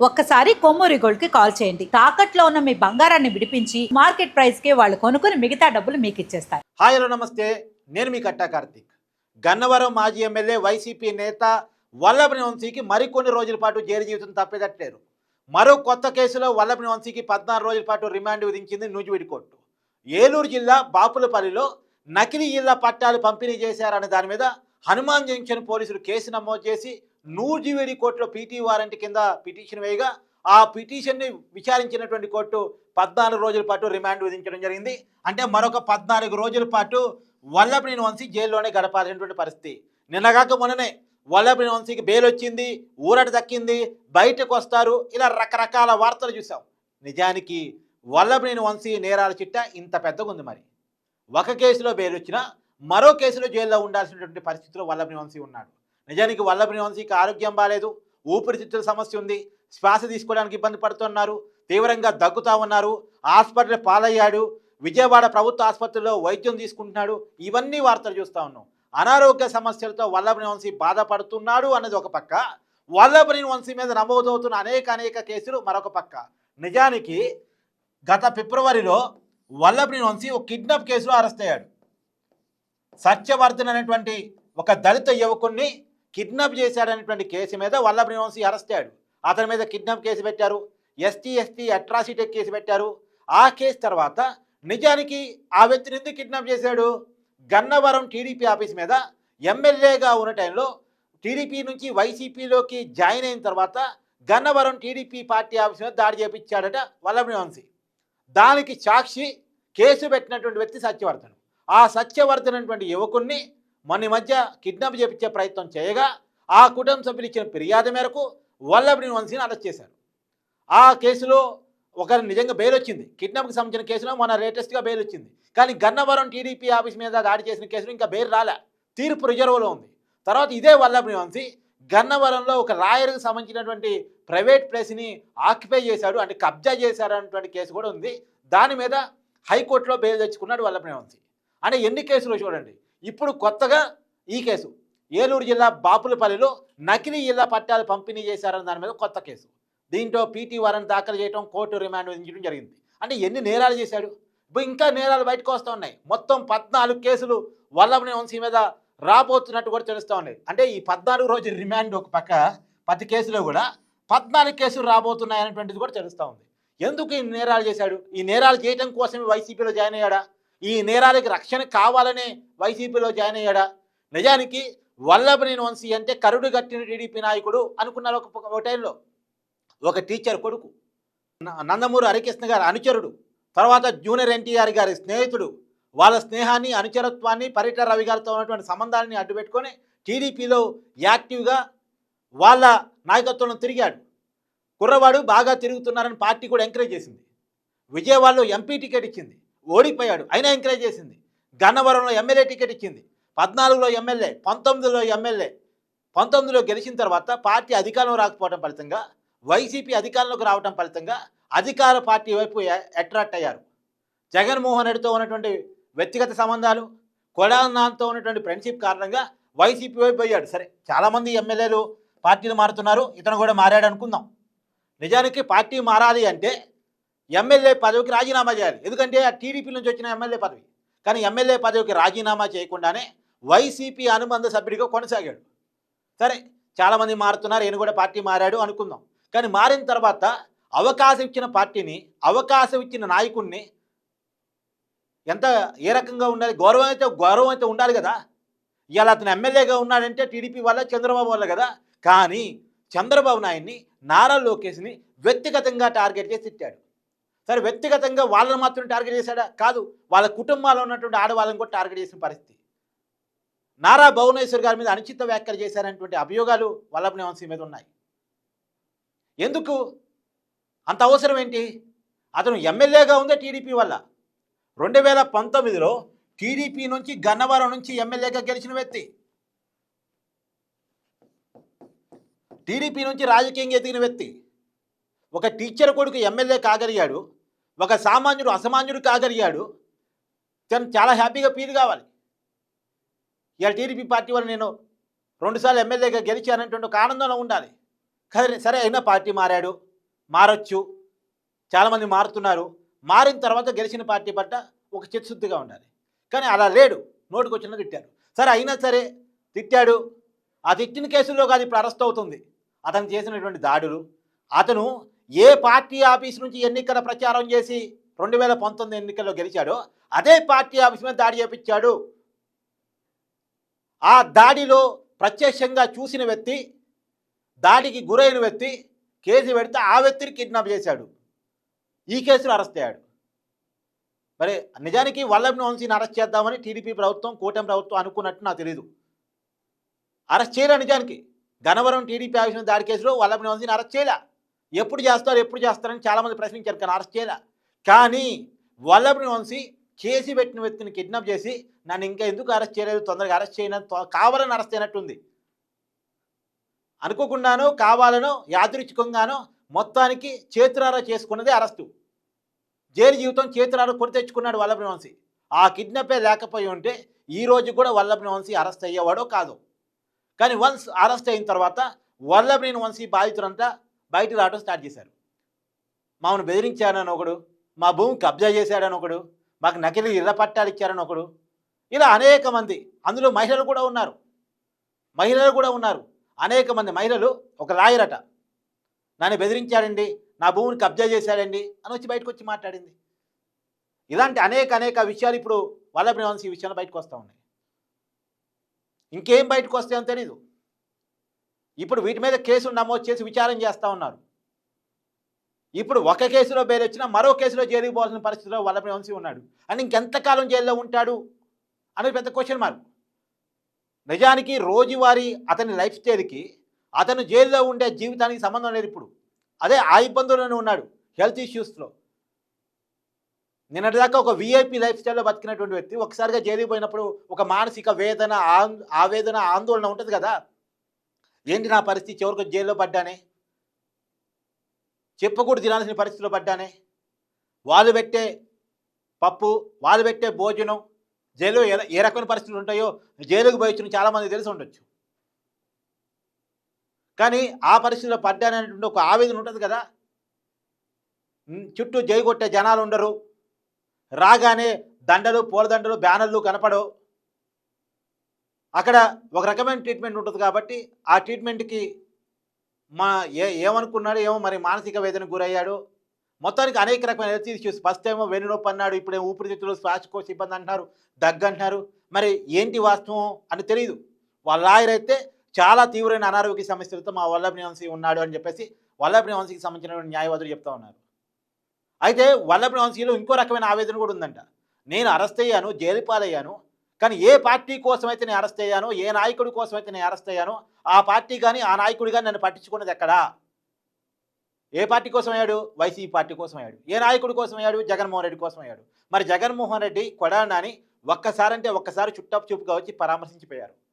ఒక్కసారి కొమ్మూరి గోల్డ్కి కాల్ చేయండి. తాకట్లో ఉన్న మీ బంగారాన్ని విడిపించి మార్కెట్ ప్రైస్కి వాళ్ళు కొనుక్కుని మిగతా డబ్బులు మీకు ఇచ్చేస్తారు. హాయ్ హలో నమస్తే. నేను మీ కట్టా కార్తీక్. గన్నవరం మాజీ ఎమ్మెల్యే వైసీపీ నేత వల్లభని వంశీకి మరికొన్ని రోజుల పాటు జైలు జీవితం తప్పేదట్లేరు మరో కొత్త కేసులో వల్లభని వంశీకి పద్నాలుగు రోజుల పాటు రిమాండ్ విధించింది నూజివీడి కోర్టు. ఏలూరు జిల్లా బాపులపల్లిలో నకిలీ ఇళ్ళ పట్టాలు పంపిణీ చేశారనే దాని మీద హనుమాన్ జంక్షన్ పోలీసులు కేసు నమోదు చేసి నూజివేడి కోర్టులో పీటీ వారెంట్ కింద పిటిషన్ వేయగా ఆ పిటిషన్ని విచారించినటువంటి కోర్టు పద్నాలుగు రోజుల పాటు రిమాండ్ విధించడం జరిగింది. అంటే మరొక పద్నాలుగు రోజుల పాటు వల్లభనేని వంశీ జైల్లోనే గడపాల్సినటువంటి పరిస్థితి. నిన్నగాక మొన్ననే వల్లభనేని వంశీకి బెయిల్ వచ్చింది ఊరట దక్కింది బయటకు వస్తారు ఇలా రకరకాల వార్తలు చూసాం నిజానికి వల్లభనేని వంశీ నేరాల చిట్ట ఇంత పెద్దగా ఉంది మరి. ఒక కేసులో బెయిల్ వచ్చినా మరో కేసులో జైల్లో ఉండాల్సినటువంటి పరిస్థితిలో వల్లభని వంశీ ఉన్నాడు. నిజానికి వల్లభని వంశీకి ఆరోగ్యం బాగాలేదు ఊపిరితిత్తుల సమస్య ఉంది శ్వాస తీసుకోవడానికి ఇబ్బంది పడుతున్నారు తీవ్రంగా దగ్గుతా ఉన్నారు హాస్పిటల్ పాలయ్యాడు విజయవాడ ప్రభుత్వ ఆసుపత్రిలో వైద్యం తీసుకుంటున్నాడు ఇవన్నీ వార్తలు చూస్తూ ఉన్నాం. అనారోగ్య సమస్యలతో వల్లభని వంశీ బాధపడుతున్నాడు అన్నది ఒక పక్క వల్లభని వంశీ మీద నమోదవుతున్న అనేక అనేక కేసులు మరొక పక్క. నిజానికి గత ఫిబ్రవరిలో వల్లభని వంశీ ఒక కిడ్నాప్ కేసులో అరెస్ట్ అయ్యాడు. సత్యవర్ధన్ అనేటువంటి ఒక దళిత యువకుణ్ణి కిడ్నాప్ చేశాడనేటువంటి కేసు మీద వల్లభ్రీవంశీ వంశీ అరెస్ట్ అయ్యాడు. అతని మీద కిడ్నాప్ కేసు పెట్టారు. ఎస్టీ ఎస్టీ అట్రాసిటీ కేసు పెట్టారు. ఆ కేసు తర్వాత నిజానికి ఆ వ్యక్తిని ఎందుకు కిడ్నాప్ చేశాడు? గన్నవరం టీడీపీ ఆఫీస్ మీద ఎమ్మెల్యేగా ఉన్న టైంలో టీడీపీ నుంచి వైసీపీలోకి జాయిన్ అయిన తర్వాత గన్నవరం టీడీపీ పార్టీ ఆఫీస్ మీద దాడి చేపించాడట వల్లభని దానికి సాక్షి కేసు పెట్టినటువంటి వ్యక్తి సత్యవర్ధన్. ఆ సత్యవర్ధన్ అనేటువంటి యువకుణ్ణి మొన్న మధ్య కిడ్నాప్ చేపించే ప్రయత్నం చేయగా ఆ కుటుంబ సభ్యులు ఇచ్చిన ఫిర్యాదు మేరకు వల్లభని వంశీని అరెస్ట్ చేశారు. ఆ కేసులో ఒకరు నిజంగా బెయిల్ వచ్చింది. కిడ్నాప్కి సంబంధించిన కేసులో మన లేటెస్ట్గా బెయిల్ వచ్చింది. కానీ గన్నవరం టీడీపీ ఆఫీస్ మీద దాడి చేసిన కేసులో ఇంకా బెయిల్ రాలే. తీర్పు రిజర్వ్లో ఉంది. తర్వాత ఇదే వల్లభని వంశీ గన్నవరంలో ఒక లాయర్కి సంబంధించినటువంటి ప్రైవేట్ ప్లేస్ని ఆక్యుపై చేశాడు. అంటే కబ్జా చేశాడు అన్నటువంటి కేసు కూడా ఉంది. దాని మీద హైకోర్టులో బెయిల్ తెచ్చుకున్నాడు వల్లభని వంశీ. అంటే ఎన్ని కేసులు చూడండి. ఇప్పుడు కొత్తగా ఈ కేసు. ఏలూరు జిల్లా బాపులపల్లిలో నకిలీ ఇళ్ళ పట్టాలు పంపిణీ చేశారన్న దాని మీద కొత్త కేసు. దీంట్లో పీటీ వారెంట్ దాఖలు చేయడం కోర్టు రిమాండ్ విధించడం జరిగింది. అంటే ఎన్ని నేరాలు చేశాడు? ఇప్పుడు ఇంకా నేరాలు బయటకు వస్తూ ఉన్నాయి. మొత్తం పద్నాలుగు కేసులు వల్లభని వంశీ మీద రాబోతున్నట్టు కూడా తెలుస్తూ ఉన్నాయి. అంటే ఈ పద్నాలుగు రోజుల రిమాండ్ ఒక పక్క పది కేసులో కూడా పద్నాలుగు కేసులు రాబోతున్నాయి అనేటువంటిది కూడా తెలుస్తూ ఉంది. ఎందుకు ఈ నేరాలు చేశాడు? ఈ నేరాలు చేయడం కోసమే వైసీపీలో జాయిన్ అయ్యాడా? ఈ నేరాలకి రక్షణ కావాలనే వైసీపీలో జాయిన్ అయ్యాడా? నిజానికి వల్లభనేని వంశీ అంటే కరుడు కట్టిన టీడీపీ నాయకుడు అనుకున్నారు ఒక ఒక టైంలో. ఒక టీచర్ కొడుకు. నందమూరి హరికృష్ణ గారి అనుచరుడు. తర్వాత జూనియర్ ఎన్టీఆర్ గారి స్నేహితుడు. వాళ్ళ స్నేహాన్ని అనుచరత్వాన్ని పరిట రవి గారితో ఉన్నటువంటి సంబంధాలని అడ్డుపెట్టుకొని టీడీపీలో యాక్టివ్గా వాళ్ళ నాయకత్వంలో తిరిగాడు. కుర్రవాడు బాగా తిరుగుతున్నారని పార్టీ కూడా ఎంకరేజ్ చేసింది. విజయవాడలో ఎంపీ టికెట్ ఇచ్చింది. ఓడిపోయాడు. అయినా ఎంకరేజ్ చేసింది. గన్నవరంలో ఎమ్మెల్యే టికెట్ ఇచ్చింది. పద్నాలుగులో ఎమ్మెల్యే పంతొమ్మిదిలో ఎమ్మెల్యే పంతొమ్మిదిలో గెలిచిన తర్వాత పార్టీ అధికారంలో రాకపోవడం ఫలితంగా వైసీపీ అధికారంలోకి రావడం ఫలితంగా అధికార పార్టీ వైపు అట్రాక్ట్ అయ్యారు. జగన్మోహన్ రెడ్డితో ఉన్నటువంటి వ్యక్తిగత సంబంధాలు కొడాలనాథ్తో ఉన్నటువంటి ఫ్రెండ్షిప్ కారణంగా వైసీపీ వైపు అయ్యాడు సరే చాలామంది ఎమ్మెల్యేలు పార్టీలు మారుతున్నారు. ఇతను కూడా మారాడు అనుకుందాం. నిజానికి పార్టీ మారాలి అంటే ఎమ్మెల్యే పదవికి రాజీనామా చేయాలి. ఎందుకంటే ఆ టీడీపీ నుంచి వచ్చిన ఎమ్మెల్యే పదవి. కానీ ఎమ్మెల్యే పదవికి రాజీనామా చేయకుండానే వైసీపీ అనుబంధ సభ్యుడిగా కొనసాగాడు. సరే చాలామంది మారుతున్నారు. ఈయన కూడా పార్టీ మారాడు అనుకుందాం. కానీ మారిన తర్వాత అవకాశం ఇచ్చిన పార్టీని అవకాశం ఇచ్చిన నాయకుడిని ఎంత ఏ రకంగా ఉండాలి? గౌరవం అయితే గౌరవం అయితే ఉండాలి కదా. ఇవాళ అతను ఎమ్మెల్యేగా ఉన్నాడంటే టీడీపీ వల్ల చంద్రబాబు వల్ల కదా. కానీ చంద్రబాబు నాయుడిని నారా లోకేష్ని వ్యక్తిగతంగా టార్గెట్ చేసి తిట్టాడు. సరే వ్యక్తిగతంగా వాళ్ళని మాత్రం టార్గెట్ చేశాడా? కాదు. వాళ్ళ కుటుంబాల్లో ఉన్నటువంటి ఆడవాళ్ళని కూడా టార్గెట్ చేసిన పరిస్థితి. నారా భువనేశ్వర్ గారి మీద అనుచిత వ్యాఖ్యలు చేశారనేటువంటి అభియోగాలు వల్లభని వంశీ మీద ఉన్నాయి. ఎందుకు? అంత అవసరం ఏంటి? అతను ఎమ్మెల్యేగా ఉందే టీడీపీ వల్ల. రెండు వేల పంతొమ్మిదిలో టీడీపీ నుంచి గన్నవరం నుంచి ఎమ్మెల్యేగా గెలిచిన వ్యక్తి. టీడీపీ నుంచి రాజకీయంగా ఎదిగిన వ్యక్తి. ఒక టీచర్ కొడుకు ఎమ్మెల్యే కాగలిగాడు ఒక సామాన్యుడు అసామాన్యుడు కాగలిగాడు తను చాలా హ్యాపీగా ఫీల్ కావాలి. ఇలా టీడీపీ పార్టీ వల్ల నేను రెండుసార్లు ఎమ్మెల్యేగా గెలిచానటువంటి ఒక ఆనందంలో ఉండాలి. సరే సరే అయినా పార్టీ మారాడు మారొచ్చు చాలామంది మారుతున్నారు. మారిన తర్వాత గెలిచిన పార్టీ పట్ల ఒక చిత్తశుద్ధిగా ఉండాలి. కానీ అలా లేడు నోటికి వచ్చిన తిట్టారు సరే అయినా సరే తిట్టాడు. ఆ తిట్టిన కేసుల్లో కాదు ఇప్పుడు అరెస్ట్ అవుతుంది. అతను చేసినటువంటి దాడులు అతను ఏ పార్టీ ఆఫీస్ నుంచి ఎన్నికల ప్రచారం చేసి రెండు వేల పంతొమ్మిది ఎన్నికల్లో గెలిచాడో అదే పార్టీ ఆఫీస్ మీద దాడి చేపించాడు. ఆ దాడిలో ప్రత్యక్షంగా చూసిన వ్యక్తి దాడికి గురైన వ్యక్తి కేసు పెడితే ఆ వ్యక్తిని కిడ్నాప్ చేశాడు. ఈ కేసులో అరెస్ట్ అయ్యాడు. మరి నిజానికి వల్లభని వంశీని అరెస్ట్ చేద్దామని టీడీపీ ప్రభుత్వం కూటమి ప్రభుత్వం అనుకున్నట్టు నాకు తెలియదు అరెస్ట్ చేయలే నిజానికి. గనవరం టీడీపీ ఆఫీస్ దాడి కేసులో వల్లభని వంశీని అరెస్ట్ చేయలే. ఎప్పుడు చేస్తారు ఎప్పుడు చేస్తారని చాలామంది ప్రశ్నించారు కానీ అరెస్ట్ చేయలే. కానీ వల్లభని వంశీ చేసి పెట్టిన వ్యక్తిని కిడ్నాప్ చేసి నన్ను ఇంకా ఎందుకు అరెస్ట్ చేయలేదు తొందరగా అరెస్ట్ చేయను కావాలని అరెస్ట్ అయినట్టుంది అనుకోకుండానో కావాలనో యాదృచ్ఛికంగానో మొత్తానికి చేతురారా చేసుకున్నదే అరెస్టు. జైలు జీవితం చేతురారా కొని తెచ్చుకున్నాడు వల్లభని వంశీ. ఆ కిడ్నాపే లేకపోయి ఉంటే ఈ రోజు కూడా వల్లభని వంశీ అరెస్ట్ అయ్యేవాడో కాదు. కానీ వన్స్ అరెస్ట్ అయిన తర్వాత వల్లభని వంశీ బాధితులంతా బయట రావడం స్టార్ట్ చేశారు. మామను బెదిరించాడని ఒకడు మా భూమి కబ్జా చేశాడని ఒకడు మాకు నకిలీ ఇళ్ళ పట్టాలు ఇచ్చారని ఒకడు ఇలా అనేక మంది అందులో మహిళలు కూడా ఉన్నారు. మహిళలు కూడా ఉన్నారు. అనేక మంది మహిళలు ఒక లాయర్ అట నన్ను బెదిరించాడండి నా భూమిని కబ్జా చేశాడండి అని వచ్చి బయటకు వచ్చి మాట్లాడింది. ఇలాంటి అనేక అనేక విషయాలు ఇప్పుడు వల్లభ్రవంశీ విషయాలు విషయంలో బయటకు వస్తూ ఉన్నాయి. ఇంకేం బయటకు వస్తాయని తెలీదు. ఇప్పుడు వీటి మీద కేసులు నమోదు చేసి విచారం చేస్తూ ఉన్నారు. ఇప్పుడు ఒక కేసులో బెయిల్ వచ్చినా మరో కేసులో జైలుకి పోవాల్సిన పరిస్థితిలో వల్లభ వంశీ ఉన్నాడు. అని ఇంకెంతకాలం జైల్లో ఉంటాడు? అనేది పెద్ద క్వశ్చన్ మార్క్ నిజానికి రోజువారీ అతని లైఫ్ స్టైల్కి అతను జైల్లో ఉండే జీవితానికి సంబంధం లేదు ఇప్పుడు. అదే ఆ ఇబ్బందుల్లోనే ఉన్నాడు హెల్త్ ఇష్యూస్లో నిన్నటిదాకా ఒక విఐపి లైఫ్ స్టైల్లో బతికినటువంటి వ్యక్తి ఒకసారిగా జైలుకి పోయినప్పుడు ఒక మానసిక వేదన ఆం- ఆవేదన ఆందోళన ఉంటుంది కదా? ఏంటి నా పరిస్థితి? చివరికి జైల్లో పడ్డానే? చెప్పకూడదు తినాల్సిన పరిస్థితిలో పడ్డానే? వాళ్ళు పెట్టే పప్పు వాళ్ళు పెట్టే భోజనం జైలు ఏ రకమైన పరిస్థితులు ఉంటాయో జైలుకు పోయి వచ్చిన చాలామంది తెలిసి ఉండొచ్చు. కానీ ఆ పరిస్థితిలో పడ్డాననేటువంటి ఒక ఆవేదన ఉంటుంది కదా? చుట్టూ జై కొట్టే జనాలు ఉండరు. రాగానే దండలు పూలదండలు బ్యానర్లు కనపడవు. అక్కడ ఒక రకమైన ట్రీట్మెంట్ ఉంటుంది కాబట్టి ఆ ట్రీట్మెంట్కి మా ఏ ఏమనుకున్నాడు ఏమో మరి మానసిక వేదనకు గురయ్యాడు. మొత్తానికి అనేక రకమైన హెల్త్ ఇష్యూస్ ఫస్ట్ ఏమో వెన్నునొప్పి అన్నాడు ఇప్పుడేమో ఊపిరితిత్తులు శ్వాసకోశ ఇబ్బంది అంటున్నారు దగ్గు అంటున్నారు. మరి ఏంటి వాస్తవం అని తెలియదు వాళ్ళ లాయర్ అయితే చాలా తీవ్రమైన అనారోగ్య సమస్యలతో మా వల్లభ వంశీ ఉన్నాడు అని చెప్పేసి వల్లభ వంశీకి సంబంధించిన న్యాయవాదులు చెప్తా ఉన్నారు. అయితే వల్లభ వంశీలో ఇంకో రకమైన ఆవేదన కూడా ఉందంట. నేను అరెస్ట్ అయ్యాను జైలు పాలయ్యాను. కానీ ఏ పార్టీ కోసం అయితే నేను అరెస్ట్ అయ్యానో ఏ నాయకుడి కోసం అయితే నేను అరెస్ట్ అయ్యానో ఆ పార్టీ కానీ ఆ నాయకుడు కానీ నన్ను పట్టించుకున్నది ఎక్కడా? ఏ పార్టీ కోసం అయ్యాడు వైసీపీ పార్టీ కోసం అయ్యాడు ఏ నాయకుడి కోసం అయ్యాడు జగన్మోహన్ రెడ్డి కోసం అయ్యాడు మరి జగన్మోహన్ రెడ్డి కొడాలని ఒక్కసారంటే ఒక్కసారి చుట్టపు చూపుగా వచ్చి పరామర్శించిపోయారు.